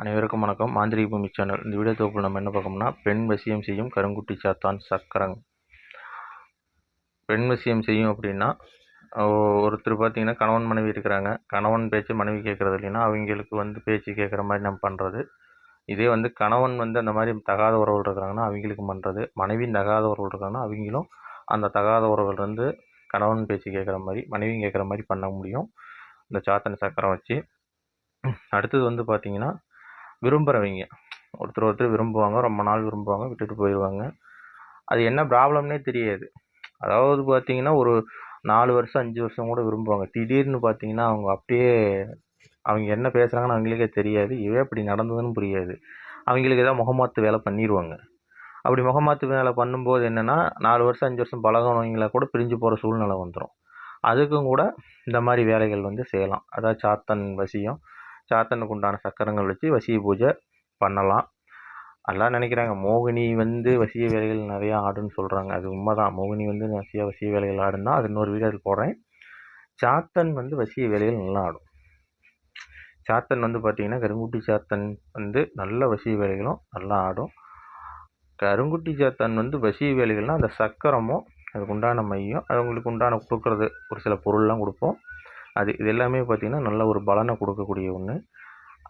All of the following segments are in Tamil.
அனைவருக்கும் வணக்கம். மாந்திரிக பூமி சேனல். இந்த வீடியோ தொகுப்பில் நம்ம என்ன பார்க்கோம்னா பெண் வசியம் செய்யும் கருங்குட்டி சாத்தான் சக்கரங் பெண் வசியம் செய்யும் அப்படின்னா ஒருத்தர் பார்த்திங்கன்னா கணவன் மனைவி இருக்கிறாங்க. கணவன் பேச்சு மனைவி கேட்குறது இல்லைன்னா அவங்களுக்கு வந்து பேச்சு கேட்குற மாதிரி நம்ம பண்ணுறது இதே வந்து கணவன் வந்து அந்த மாதிரி தகாத உறவுகள் இருக்கிறாங்கன்னா அவங்களுக்கு பண்ணுறது மனைவி தகாத உறவுகள் இருக்காங்கன்னா அவங்களும் அந்த தகாத உறவுகள் இருந்து கணவன் பேச்சு கேட்குற மாதிரி மனைவியும் கேட்குற மாதிரி பண்ண முடியும். இந்த சாத்தன் சக்கரம் வச்சு. அடுத்தது வந்து பார்த்தீங்கன்னா விரும்புகிறவங்க ஒருத்தர் ஒருத்தர் விரும்புவாங்க ரொம்ப நாள் விரும்புவாங்க விட்டுட்டு போயிடுவாங்க அது என்ன ப்ராப்ளம்னே தெரியாது. அதாவது பார்த்தீங்கன்னா ஒரு நாலு வருஷம் அஞ்சு வருஷம் கூட விரும்புவாங்க. திடீர்னு பார்த்தீங்கன்னா அவங்க அப்படியே அவங்க என்ன பேசுகிறாங்கன்னு அவங்களுக்கே தெரியாது. இவே அப்படி நடந்ததுன்னு புரியாது. அவங்களுக்கு ஏதாவது முகமாத்து வேலை பண்ணிடுவாங்க அப்படி முகமாத்து வேலை பண்ணும்போது என்னென்னா நாலு வருஷம் அஞ்சு வருஷம் பழகினவங்கள கூட பிரிஞ்சு போகிற சூழ்நிலை வந்துடும் அதுக்கும் கூட இந்த மாதிரி வேலைகள் வந்து செய்யலாம். அதாவது சாத்தன் வசியம். சாத்தனுக்கு உண்டான சக்கரங்கள் வச்சு வசிய பூஜை பண்ணலாம். எல்லாம் நினைக்கிறாங்க. மோகினி வந்து வசிய வேலைகள் நிறையா ஆடுன்னு சொல்கிறாங்க அது உண்மைதான். மோகினி வந்து வசிய வசிய வேலைகள் ஆடுன்னா அது இன்னொரு வீடியோவில் போடுறேன். சாத்தன் வந்து வசிய வேலைகள் நல்லா ஆடும். சாத்தன் வந்து பார்த்திங்கன்னா கருங்குட்டி சாத்தன் வந்து நல்ல வசிய வேலைகளும் நல்லா ஆடும். கருங்குட்டி சாத்தன் வந்து வசிய வேலைகள்னால் அந்த சக்கரமும் அதுக்கு உண்டான மையம் அவங்களுக்கு உண்டான கொடுக்குறது. ஒரு சில பொருள்லாம் கொடுப்போம். அது இது எல்லாமே பார்த்திங்கன்னா நல்ல ஒரு பலனை கொடுக்கக்கூடிய ஒன்று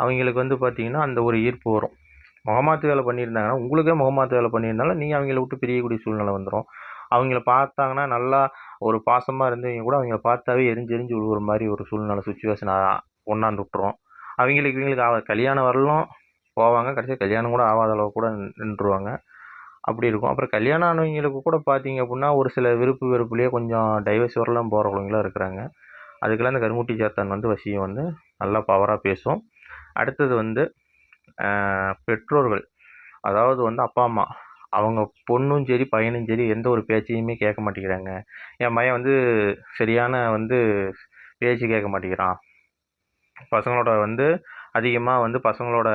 அவங்களுக்கு வந்து பார்த்திங்கன்னா அந்த ஒரு ஈர்ப்பு வரும். முகமாத்து வேலை பண்ணியிருந்தாங்கன்னா உங்களுக்கே முகமாத்து வேலை பண்ணியிருந்தாலும் நீங்கள் அவங்கள விட்டு பிரியக்கூடிய சூழ்நிலை வந்துடும் அவங்கள பார்த்தாங்கன்னா நல்லா ஒரு பாசமாக இருந்தவங்க கூட அவங்கள பார்த்தாவே எரிஞ்சு எரிஞ்சு விழுவுற மாதிரி ஒரு சூழ்நிலை சுச்சுவேஷன் ஒன்றாந்து விட்டுரும். அவங்களுக்கு இவங்களுக்கு ஆக கல்யாணம் வரலும் போவாங்க. கடைசியாக கல்யாணம் கூட ஆகாத அளவு கூட நின்றுருவாங்க. அப்படி இருக்கும். அப்புறம் கல்யாணம் ஆனவங்களுக்கு கூட பார்த்தீங்க அப்படின்னா ஒரு சில விருப்பு வெறுப்புலேயே கொஞ்சம் டைவர்ஸ் வரலாம் போகிறவங்களும் இருக்கிறாங்க. அதுக்கெல்லாம் இந்த கருங்குட்டி சாத்தான் வந்து வசியம் வந்து நல்லா பவராக பேசும். அடுத்தது வந்து பெற்றோர்கள். அதாவது வந்து அப்பா அம்மா. அவங்க பொண்ணும் சரி பையனும் சரி எந்த ஒரு பேச்சையுமே கேட்க மாட்டேங்கிறாங்க. என் பையன் வந்து சரியான வந்து பேச்சு கேட்க மாட்டேங்கிறான். பசங்களோட வந்து அதிகமாக வந்து பசங்களோட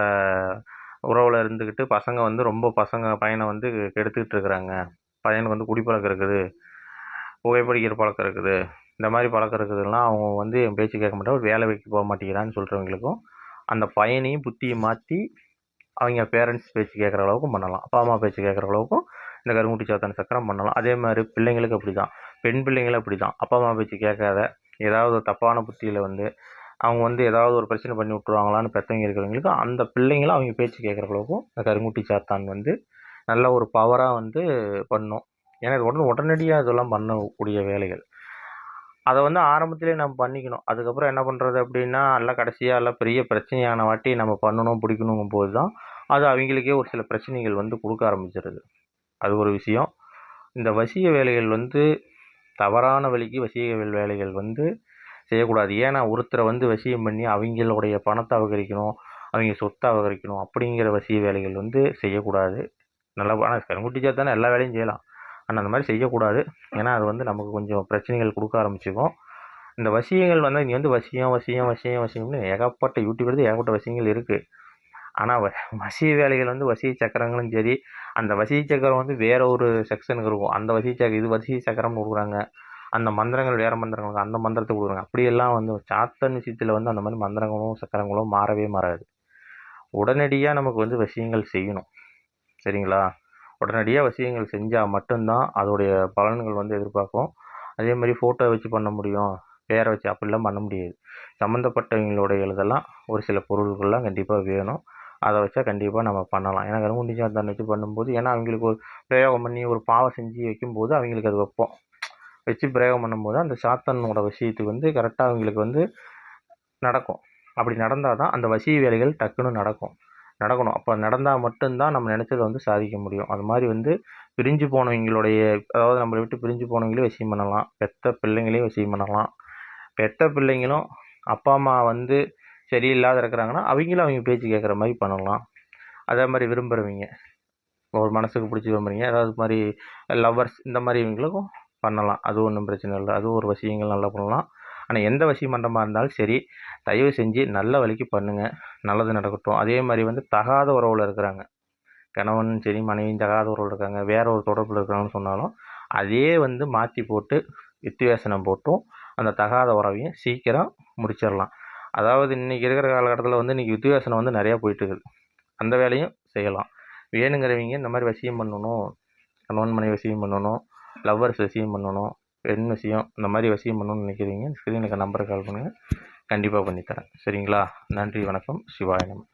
உறவில் இருந்துக்கிட்டு பசங்க வந்து ரொம்ப பசங்க பையனை வந்து கெடுத்துக்கிட்டு இருக்கிறாங்க. பையனுக்கு வந்து குடிப்பழக்கம் இருக்குது. புகைப்பிடிக்கிற பழக்கம் இருக்குது. இந்த மாதிரி பழக்கம் இருக்கிறதுலாம் அவங்க வந்து என் பேச்சு கேட்க மாட்டாங்க. வேலை வைக்க போக மாட்டேங்கிறான்னு சொல்கிறவங்களுக்கும் அந்த பையனையும் புத்தியை மாற்றி அவங்க பேரண்ட்ஸ் பேச்சு கேட்குற அளவுக்கும் பண்ணலாம். அப்பா அம்மா பேச்சு கேட்குற அளவுக்கும் இந்த கருங்குட்டி சாத்தான சக்கரம் பண்ணலாம். அதே மாதிரி பிள்ளைங்களுக்கு அப்படி தான் பெண் பிள்ளைங்களும் அப்படி தான் அப்பா அம்மா பேச்சு கேட்காத ஏதாவது ஒரு தப்பான புத்தியில் வந்து அவங்க வந்து ஏதாவது ஒரு பிரச்சனை பண்ணி விட்ருவாங்களான்னு பெற்றவங்க இருக்கிறவங்களுக்கு அந்த பிள்ளைங்களும் அவங்க பேச்சு கேட்குற அளவுக்கும் இந்த கருங்குட்டி சாத்தான் வந்து நல்ல ஒரு பவராக வந்து பண்ணும். ஏன்னா இது உடனே உடனடியாக இதெல்லாம் பண்ணக்கூடிய வேலைகள். அதை வந்து ஆரம்பத்திலே நம்ம பண்ணிக்கணும். அதுக்கப்புறம் என்ன பண்ணுறது அப்படின்னா எல்லாம் கடைசியாக எல்லாம் பெரிய பிரச்சனையான வாட்டி நம்ம பண்ணணும் பிடிக்கணுங்கும் போது தான் அது அவங்களுக்கே ஒரு சில பிரச்சனைகள் வந்து கொடுக்க ஆரம்பிச்சிருது. அது ஒரு விஷயம். இந்த வசிய வேலைகள் வந்து தவறான வழிக்கு வசிய வேலைகள் வந்து செய்யக்கூடாது. ஏன்னா ஒருத்தரை வந்து வசியம் பண்ணி அவங்களுடைய பணத்தை அபகரிக்கணும் அவங்க சொத்தை அபகரிக்கணும் அப்படிங்கிற வசிய வேலைகள் வந்து செய்யக்கூடாது. நல்லா ஆனால் கண்குட்டிச்சா தானே எல்லா வேலையும் செய்யலாம். ஆனால் அந்த மாதிரி செய்யக்கூடாது. ஏன்னா அது வந்து நமக்கு கொஞ்சம் பிரச்சனைகள் கொடுக்க ஆரம்பிச்சுக்கும் இந்த வசியங்கள் வந்து இங்கே வந்து வசியம் வசியம் வசியம் வசியம்னு ஏகப்பட்ட யூடியூப் எடுத்து ஏகப்பட்ட வசியங்கள் இருக்குது ஆனால் வசிய வேலைகள் வந்து வசிய சக்கரங்களும் சரி அந்த வசிய சக்கரம் வந்து வேற ஒரு செக்ஷனுக்கு இருக்கும். அந்த வசிய சக்கரம் இது வசிய சக்கரம்னு கொடுக்குறாங்க. அந்த மந்திரங்கள் வேறு மந்திரங்களுக்கு அந்த மந்திரத்தை கொடுக்குறாங்க. அப்படியெல்லாம் வந்து சாத்தன் விஷயத்தில் வந்து அந்த மாதிரி மந்திரங்களும் சக்கரங்களும் மாறவே மாறாது. உடனடியாக நமக்கு வந்து வசியங்கள் செய்யணும். சரிங்களா? உடனடியாக விஷயங்கள் செஞ்சால் மட்டும்தான் அதோடைய பலன்கள் வந்து எதிர்பார்க்கும் அதே மாதிரி ஃபோட்டோ வச்சு பண்ண முடியும். பேரை வச்சு அப்படிலாம் பண்ண முடியாது. சம்மந்தப்பட்டவங்களுடைய இதெல்லாம் ஒரு சில பொருள்கள்லாம் கண்டிப்பாக வேணும். அதை வச்சா கண்டிப்பாக நம்ம பண்ணலாம். ஏன்னா கருங்குண்டி சாத்தான் வச்சு பண்ணும்போது ஏன்னா அவங்களுக்கு ஒரு பிரயோகம் பண்ணி ஒரு பாவம் செஞ்சு வைக்கும்போது அவங்களுக்கு அது வைப்போம். வச்சு பிரயோகம் பண்ணும்போது அந்த சாத்தனோட விஷயத்துக்கு வந்து கரெக்டாக அவங்களுக்கு வந்து நடக்கும். அப்படி நடந்தால் தான் அந்த வசிய வேலைகள் டக்குன்னு நடக்கும். நடக்கணும். அப்போ நடந்தால் மட்டும்தான் நம்ம நினச்சதை வந்து சாதிக்க முடியும். அது மாதிரி வந்து பிரிஞ்சு போனவங்களுடைய அதாவது நம்மளை விட்டு பிரிஞ்சு போனவங்களையும் விஷயம் பண்ணலாம். பெத்த பிள்ளைங்களையும் விஷயம் பண்ணலாம். பெத்த பிள்ளைங்களும் அப்பா அம்மா வந்து சரியில்லாத இருக்கிறாங்கன்னா அவங்களும் அவங்க பேச்சு கேட்குற மாதிரி பண்ணலாம். அதே மாதிரி விரும்புகிறவங்க ஒரு மனசுக்கு பிடிச்சி விரும்புறீங்க. அதாவது மாதிரி லவ்வர்ஸ் இந்த மாதிரி இவங்களுக்கும் பண்ணலாம். அது ஒன்றும் பிரச்சனை இல்லை. அதுவும் ஒரு விஷயங்கள் நல்லா பண்ணலாம். ஆனால் எந்த வசிய மண்டபமாக இருந்தாலும் சரி தயவு செஞ்சு நல்ல வழிக்கு பண்ணுங்கள் நல்லது நடக்கட்டும். அதே மாதிரி வந்து தகாத உறவில் இருக்கிறாங்க. கணவன் சரி மனைவியும் தகாத உறவில் இருக்காங்க. வேற ஒரு தொடர்பில் இருக்காங்கன்னு சொன்னாலும் அதே வந்து மாற்றி போட்டு வித்தியாசனம் போட்டும் அந்த தகாத உறவையும் சீக்கிரம் முடிச்சிடலாம். அதாவது இன்றைக்கி இருக்கிற காலகட்டத்தில் வந்து இன்றைக்கி வித்தியாசனம் வந்து நிறையா போயிட்டுருக்குது அந்த வேலையும் செய்யலாம். வேணுங்கிறவங்க இந்த மாதிரி வசியம் பண்ணணும். கணவன் மனைவி வசியம் பண்ணணும். லவ்வர்ஸ் வசியம் பண்ணணும். என்ன விஷயம் இந்த மாதிரி வசியம் பண்ணணும்னு நினைக்கிறீங்க ஸ்க்ரீனுக்கு நம்பருக்கு கால் பண்ணுங்கள் கண்டிப்பாக பண்ணித்தரேன். சரிங்களா? நன்றி வணக்கம். சிவாய நம.